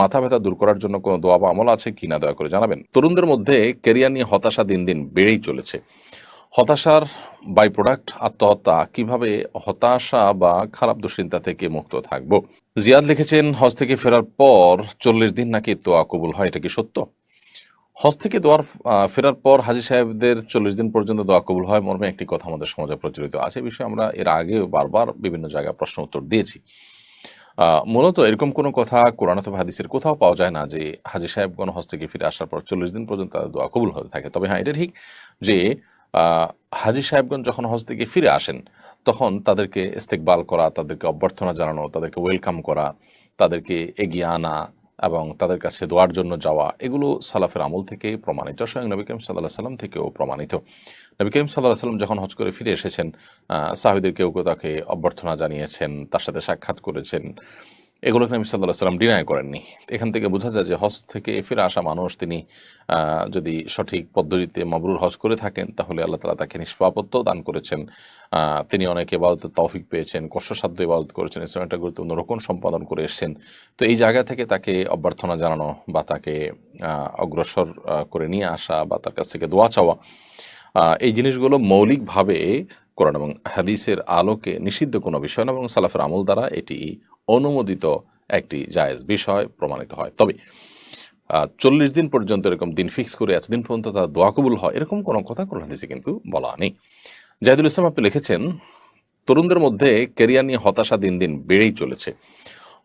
মাথা ব্যথা দূর করার জন্য কোনো দোয়া বা আমল আছে কিনা দয়া করে জানাবেন। তরুণদের মধ্যে কেরিয়ার নিয়ে হতাশা দিন দিন বেড়েই চলেছে। হতাশার বাই প্রোডাক্ট আত্মহত্যা, কীভাবে হতাশা বা খারাপ দুশ্চিন্তা থেকে মুক্ত থাকব? জিয়াদ লিখেছেন, হজ থেকে ফেরার পর চল্লিশ দিন নাকি দোয়া কবুল হয়, এটা কি সত্য? হজ থেকে দোয়ার ফেরার পর হাজি সাহেবদের চল্লিশ দিন পর্যন্ত দোয়া কবুল হয় মর্মে একটি কথা আমাদের সমাজে প্রচলিত আছে। বিষয়ে আমরা এর আগে বারবার বিভিন্ন জায়গায় প্রশ্ন উত্তর দিয়েছি। মূলত এরকম কোনো কথা কোরআন অথবা হাদিসের কোথাও পাওয়া যায় না যে হাজি সাহেবগণ হজ থেকে ফিরে আসার পর চল্লিশ দিন পর্যন্ত তাদের দোয়া কবুল হতে থাকে। তবে হ্যাঁ এটা ঠিক যে হাজি সাহেবগণ যখন হজ থেকে ফিরে আসেন, তখন তাদেরকে ইস্তেকবাল করা, তাদেরকে অভ্যর্থনা জানানো, তাদেরকে ওয়েলকাম করা, তাদেরকে এগিয়ে আনা এবং তাদের কাছে দোয়ার জন্য যাওয়া, এগুলো সালাফের আমল থেকে প্রমাণিত। স্বয়ং নবী করিম সাল্লাহ সাল্লাম থেকেও প্রমাণিত। নবী করিম সাল্লাহ সাল্লাম যখন হজ করে ফিরে এসেছেন সাহাবিদের কেউ কেউ তাকে অভ্যর্থনা জানিয়েছেন, তার সাথে সাক্ষাৎ করেছেন। এগুলোকে নবী সাল্লাহ সাল্লাম ডিনাই করেননি। এখান থেকে বোঝা যায় যে হজ থেকে ফিরে আসা মানুষ তিনি যদি সঠিক পদ্ধতিতে মাবরুর হজ করে থাকেন, তাহলে আল্লাহ তালা তাকে নিষ্পাপত্য দান করেছেন। তিনি অনেক এবাদতের তৌফিক পেয়েছেন, কষ্টসাধ্য ইবাদত করেছেন ইসলাম একটা গুরুত্বপূর্ণ রোকন সম্পাদন করে এসেছেন। তো এই জায়গা থেকে তাকে অভ্যর্থনা জানানো বা তাকে অগ্রসর করে নিয়ে আসা বা তার কাছ থেকে দোয়া চাওয়া এই জিনিসগুলো মৌলিকভাবে কোরআন এবং হাদিসের আলোকে নিষিদ্ধ কোনো বিষয় না এবং সালাফের আমল দ্বারা এটি অনুমোদিত একটি জায়েজ বিষয় প্রমাণিত হয়। তবে চল্লিশ দিন পর্যন্ত এরকম দিন ফিক্স করে এতদিন পর্যন্ত তার দোয়া কবুল হয়, এরকম কোনো কথা কোরআন হাদিসে কিন্তু বলা নেই। জাহিদুল ইসলাম আপনি লিখেছেন, তরুণদের মধ্যে কেরিয়ার নিয়ে হতাশা দিন দিন বেড়েই চলেছে।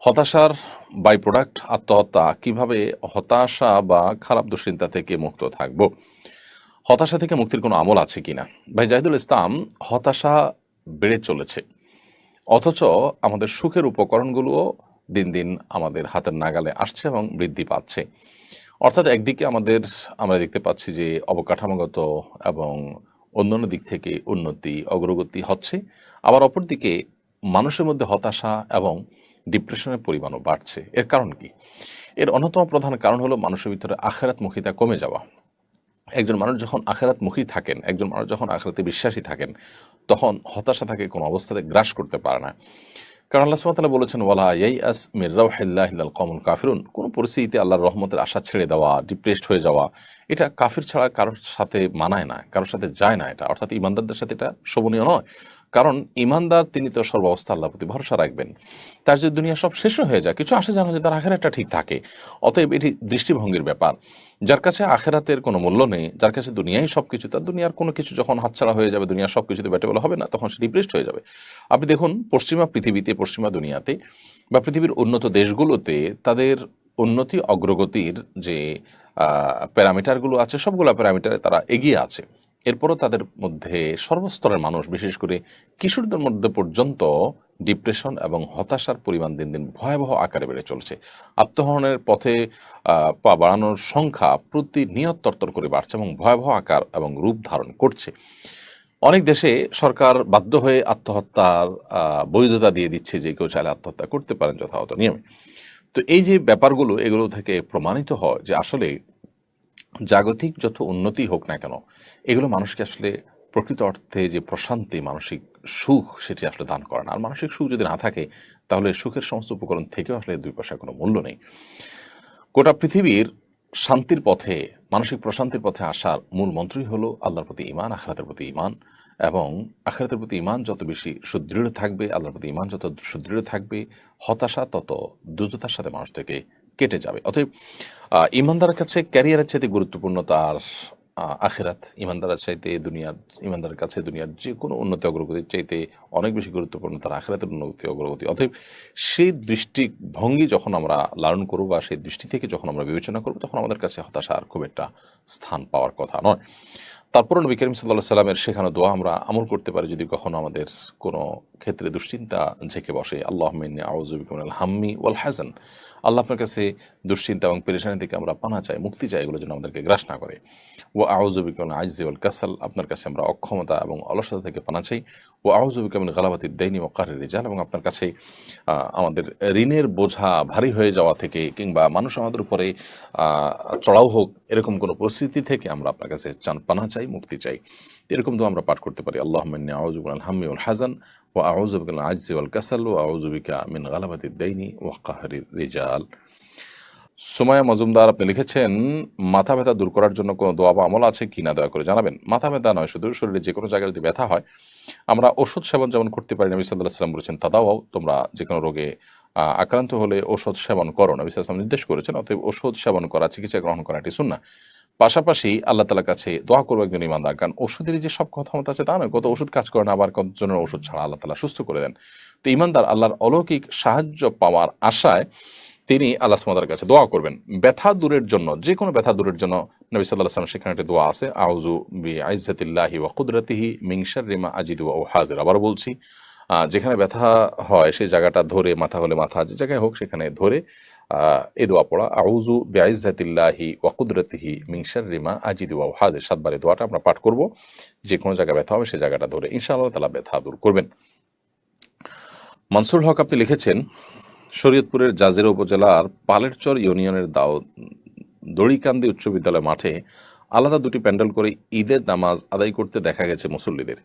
হতাশার বাই প্রোডাক্ট আত্মহত্যা, কীভাবে হতাশা বা খারাপ দুশ্চিন্তা থেকে মুক্ত থাকব? হতাশা থেকে মুক্তির কোনো আমল আছে কিনা? ভাই, জাহিদুল ইসলাম, হতাশা বেড়ে চলেছে। অথচ আমাদের সুখের উপকরণগুলোও দিন দিন আমাদের হাতের নাগালে আসছে এবং বৃদ্ধি পাচ্ছে। অর্থাৎ একদিকে আমাদের, আমরা দেখতে পাচ্ছি যে অবকাঠামোগত এবং অন্যান্য দিক থেকে উন্নতি, অগ্রগতি হচ্ছে। আবার অপরদিকে মানুষের মধ্যে হতাশা এবং ডিপ্রেশনের পরিমাণও বাড়ছে। এর কারণ কি? এর অন্যতম প্রধান কারণ হলো মানুষের ভিতরে আখেরাতমুখিতা কমে যাওয়া। একজন মানুষ যখন আখেরাত মুখী থাকেন, একজন মানুষ যখন আখেরাতে বিশ্বাসী থাকেন, তখন হতাশা থাকে কোনো অবস্থাতে গ্রাস করতে পারে না। কারণ আল্লাহ সুমাতালা বলেছেন, ওয়ালা ইয়াই আস মির্রাউ হিল্লাহিল্লাল কমন কাফিরুন। কোনো পরিস্থিতিতে আল্লাহর রহমতের আশা ছেড়ে দেওয়া ডিপ্রেসড হয়ে যাওয়া, এটা কাফির ছাড়া কারোর সাথে মানায় না, কারোর সাথে যায় না এটা। অর্থাৎ ইমানদারদের সাথে এটা শোভনীয় নয়। কারণ ইমানদার তিনি তো সর্বাবস্থা আল্লাহ প্রতি ভরসা রাখবেন। তার যে দুনিয়া সব শেষ হয়ে যায়, কিছু আসে জানা যে তার আখেরাতটা ঠিক থাকে। অতএব এটি দৃষ্টিভঙ্গির ব্যাপার। যার কাছে আখেরাতের কোনো মূল্য নেই, যার কাছে দুনিয়াই সব কিছু তার দুনিয়ার কোনো কিছু যখন হাতছাড়া হয়ে যাবে, দুনিয়ার সব কিছুতে ব্যাটেবল হবে না, তখন সে ডিপ্রেসড হয়ে যাবে। আপনি দেখুন, পশ্চিমা পৃথিবীতে, পশ্চিমা দুনিয়াতে বা পৃথিবীর উন্নত দেশগুলোতে তাদের উন্নতি অগ্রগতির যে প্যারামিটারগুলো আছে, সবগুলো প্যারামিটারে তারা এগিয়ে আছে। এরপরও তাদের মধ্যে সর্বস্তরের মানুষ, বিশেষ করে কিশোরদের মধ্যে পর্যন্ত ডিপ্রেশন এবং হতাশার পরিমাণ দিন দিন ভয়াবহ আকারে বেড়ে চলছে। আত্মহরণের পথে পা বাড়ানোর সংখ্যা প্রতিনিয়ত তরতর করে বাড়ছে এবং ভয়াবহ আকার এবং রূপ ধারণ করছে। অনেক দেশে সরকার বাধ্য হয়ে আত্মহত্যার বৈধতা দিয়ে দিচ্ছে যে কেউ চাইলে আত্মহত্যা করতে পারেন যথাযথ নিয়মে। তো এই যে ব্যাপারগুলো, এগুলো থেকে প্রমাণিত হয় যে আসলে জাগতিক যত উন্নতি হোক না কেন, এগুলো মানুষকে আসলে প্রকৃত অর্থে যে প্রশান্তি, মানসিক সুখ, সেটি আসলে দান করে না। আর মানসিক সুখ যদি না থাকে, তাহলে সুখের সমস্ত উপকরণ থেকেও আসলে দুই পয়সার কোনো মূল্য নেই। গোটা পৃথিবীর শান্তির পথে, মানসিক প্রশান্তির পথে আসার মূল মন্ত্রই হলো আল্লাহর প্রতি ইমান আখরাতের প্রতি ইমান এবং আখরাতের প্রতি ইমান যত বেশি সুদৃঢ় থাকবে, আল্লাহর প্রতি ইমান যত সুদৃঢ় থাকবে, হতাশা তত দ্রুততার সাথে মানুষ থেকে কেটে যাবে। অতএব ইমানদারের কাছে ক্যারিয়ারের চাইতে গুরুত্বপূর্ণ তার আখেরাত। ইমানদারের চাইতে দুনিয়ার, ইমানদারের কাছে দুনিয়ার যে কোনো উন্নতি অগ্রগতির চাইতে অনেক বেশি গুরুত্বপূর্ণ তার আখেরাতের উন্নতি অগ্রগতি। অতএব, সেই দৃষ্টিভঙ্গি যখন আমরা লালন করব বা সেই দৃষ্টি থেকে যখন আমরা বিবেচনা করব, তখন আমাদের কাছে হতাশা আর খুব একটা স্থান পাওয়ার কথা নয়। তারপরে নবী করিম সাল্লাহ সাল্লামের সেখানে দোয়া আমরা আমল করতে পারি যদি কখনো আমাদের কোনো ক্ষেত্রে দুশ্চিন্তা ঝেঁকে বসে। আল্লাহ মিন্নি আউজুবিকুল হাম্মি ওয়াল হাসান আল্লাহ আপনার কাছে দুশ্চিন্তা এবং পেরেশানি থেকে আমরা পানা চাই, মুক্তি চাই এগুলো যেন আমাদেরকে গ্রাস না করে। ও আউজুবিকুল আইজি ওয়াল কাসাল, আপনার কাছে আমরা অক্ষমতা এবং অলসতা থেকে পানা চাই। ও আউজুবিকামিন গালাবাতি দেয়নি ও কারের রেজাল, এবং আপনার কাছে আমাদের ঋণের বোঝা ভারী হয়ে যাওয়া থেকে কিংবা মানুষ আমাদের উপরে চড়াও হোক, এরকম কোনো পরিস্থিতি থেকে আমরা আপনার কাছে চান পানা চাই, মুক্তি চাই। এরকম তো আমরা পাঠ করতে পারি। আল্লাহ মিন্নি আউজুবুল হাম্মি উল হাজান ও আউজুবিকাল আইজি ওয়াল কাসাল ও আউজুবিকা মিন গালাবাতি দেয়নি ও কাহারির রেজাল। সুমায়া মজুমদার, আপনি লিখেছেন, মাথা ব্যথা দূর করার জন্য কোনো দোয়া বা আমল আছে কিনা দয়া করে জানাবেন। মাথা ব্যথা নয়, শুধু শরীরে যে কোনো জায়গায় যদি ব্যথা হয়, আমরা ওষুধ সেবন যেমন করতে পারি, নবী সাল্লাহ সাল্লাম বলেছেন তাদাও তোমরা যে কোনো রোগে আক্রান্ত হলে ওষুধ সেবন করো। নবী সাল্লাম নির্দেশ করেছেন, অতএব ওষুধ সেবন করা, চিকিৎসা গ্রহণ করা এটি শুননা পাশাপাশি আল্লাহ তালার কাছে দোয়া করব একজন ইমানদার কারণ ওষুধের যে সব কথা মতো আছে তা নয়, কত ওষুধ কাজ করে না, আবার কতজনের ওষুধ ছাড়া আল্লাহ তালা সুস্থ করে দেন। তো ইমানদার আল্লাহর অলৌকিক সাহায্য পাওয়ার আশায় তিনি আল্লাহ সুমাদার কাছে দোয়া করবেন। ব্যথা দূরের জন্য যে কোনো ব্যথা দূরের জন্য নবী সাল্লাহ আসলাম সেখানে একটি দোয়া আছে আউজু বি আইজাতিল্লাহি ওয়া কুদরতিহি মিংসার রিমা আজিদু ও হাজির আবারও বলছি যেখানে ব্যথা হয় সেই জায়গাটা ধরে, মাথা হলে মাথা, যে জায়গায় হোক সেখানে ধরে এই দোয়া পড়া আউজু বেআইজাতিল্লাহি ওয়া কুদরতিহি মিংসার রিমা আজিদু ও হাজির সাতবার এই দোয়াটা আমরা পাঠ করব যে কোনো জায়গায় ব্যথা হবে সেই জায়গাটা ধরে, ইনশাআল্লাহ তালা ব্যথা দূর করবেন। মনসুর হক আপনি লিখেছেন শরীয়তপুরের জাজিরা উপজেলার পালেরচর ইউনিয়নের দাও দড়িকান্দি উচ্চ বিদ্যালয় মাঠে আলাদা দুটি প্যান্ডেল করে ঈদের নামাজ আদায় করতে দেখা গেছে মুসল্লিদের।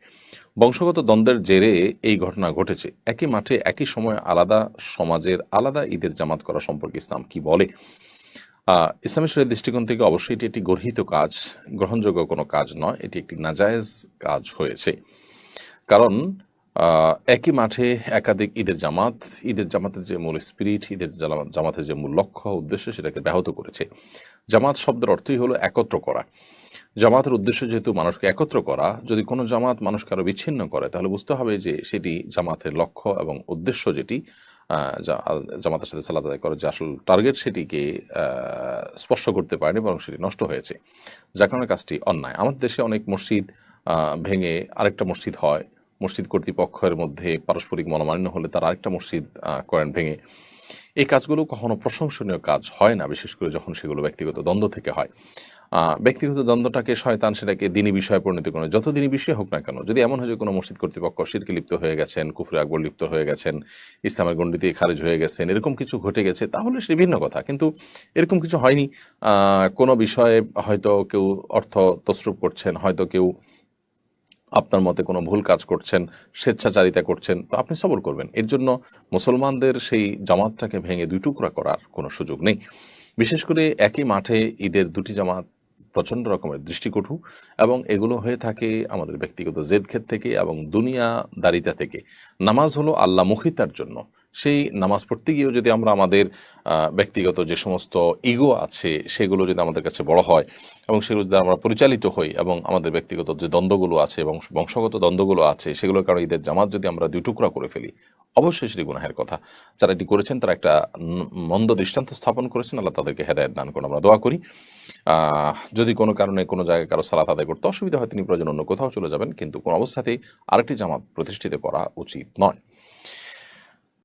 বংশগত দ্বন্দ্বের জেরে এই ঘটনা ঘটেছে। একই মাঠে একই সময় আলাদা সমাজের আলাদা ঈদের জামাত করা সম্পর্কে ইসলাম কি বলে? ইসলামী শরীর দৃষ্টিকোণ থেকে অবশ্যই এটি একটি গর্হিত কাজ, গ্রহণযোগ্য কোনো কাজ নয়। এটি একটি নাজায়েজ কাজ হয়েছে। কারণ একই মাঠে একাধিক ঈদের জামাত, ঈদের জামাতের যে মূল স্পিরিট ঈদের জামা- জামাতের যে মূল লক্ষ্য, উদ্দেশ্য সেটাকে ব্যাহত করেছে। জামাত শব্দের অর্থই হলো একত্র করা। জামাতের উদ্দেশ্য যেহেতু মানুষকে একত্র করা, যদি কোনো জামাত মানুষকে আরও বিচ্ছিন্ন করে, তাহলে বুঝতে হবে যে সেটি জামাতের লক্ষ্য এবং উদ্দেশ্য যেটি জামাতের সাথে সালাদ আদায় করার যে আসল টার্গেট সেটিকে স্পর্শ করতে পারেনি বরং সেটি নষ্ট হয়েছে। যার কারণে কাজটি অন্যায়। আমাদের দেশে অনেক মসজিদ ভেঙে আরেকটা মসজিদ হয়। মসজিদ কর্তৃপক্ষের মধ্যে পারস্পরিক মনোমালিন্য হলে তারা আরেকটা মসজিদ করেন ভেঙে। এই কাজগুলো কখনো প্রশংসনীয় কাজ হয় না, বিশেষ করে যখন সেগুলো ব্যক্তিগত দ্বন্দ্ব থেকে হয়। ব্যক্তিগত দ্বন্দ্বটাকে শয়তান সেটাকে দিনই বিষয়ে পরিণত করে, যত দিনই বিষয় হোক না কেন, যদি এমন হয় যে কোনো মসজিদ কর্তৃপক্ষ শিরকে লিপ্ত হয়ে গেছেন, কুফরে আকবর লিপ্ত হয়ে গেছেন, ইসলামের গণ্ডিতে খারিজ হয়ে গেছেন, এরকম কিছু ঘটে গেছে, তাহলে সে ভিন্ন কথা। কিন্তু এরকম কিছু হয়নি। কোনো বিষয়ে হয়তো কেউ অর্থ তসরুপ করছেন, হয়তো কেউ আপনার মতে কোনো ভুল কাজ করছেন, স্বেচ্ছাচারিতা করছেন, তো আপনি সবর করবেন। এর জন্য মুসলমানদের সেই জামাতটাকে ভেঙে দুই টুকরা করার কোনো সুযোগ নেই। বিশেষ করে একই মাঠে ঈদের দুটি জামাত প্রচণ্ড রকমের দৃষ্টিকটু এবং এগুলো হয়ে থাকে আমাদের ব্যক্তিগত জেদ ক্ষেত থেকে এবং দুনিয়া দারিতা থেকে। নামাজ হলো আল্লাহ মুখিতার জন্য। সেই নামাজ পড়তে গিয়েও যদি আমরা আমাদের ব্যক্তিগত যে সমস্ত ইগো আছে, সেগুলো যদি আমাদের কাছে বড় হয় এবং সেগুলো যদি আমরা পরিচালিত হই এবং আমাদের ব্যক্তিগত যে দ্বন্দ্বগুলো আছে এবং বংশগত দ্বন্দ্বগুলো আছে, সেগুলোর কারণে ঈদের জামাত যদি আমরা দুই টুকরা করে ফেলি, অবশ্যই সেটি গুনাহের কথা। যারা এটি করেছেন, তারা একটা মন্দ দৃষ্টান্ত স্থাপন করেছেন, আল্লাহ তাদেরকে হেদায়ত দান করুন, আমরা দোয়া করি। যদি কোনো কারণে কোনো জায়গায় কারও সালাত আদায় করতে অসুবিধা হয়, তিনি প্রয়োজন অন্য কোথাও চলে যাবেন, কিন্তু কোনো অবস্থাতেই আরেকটি জামাত প্রতিষ্ঠিত করা উচিত নয়।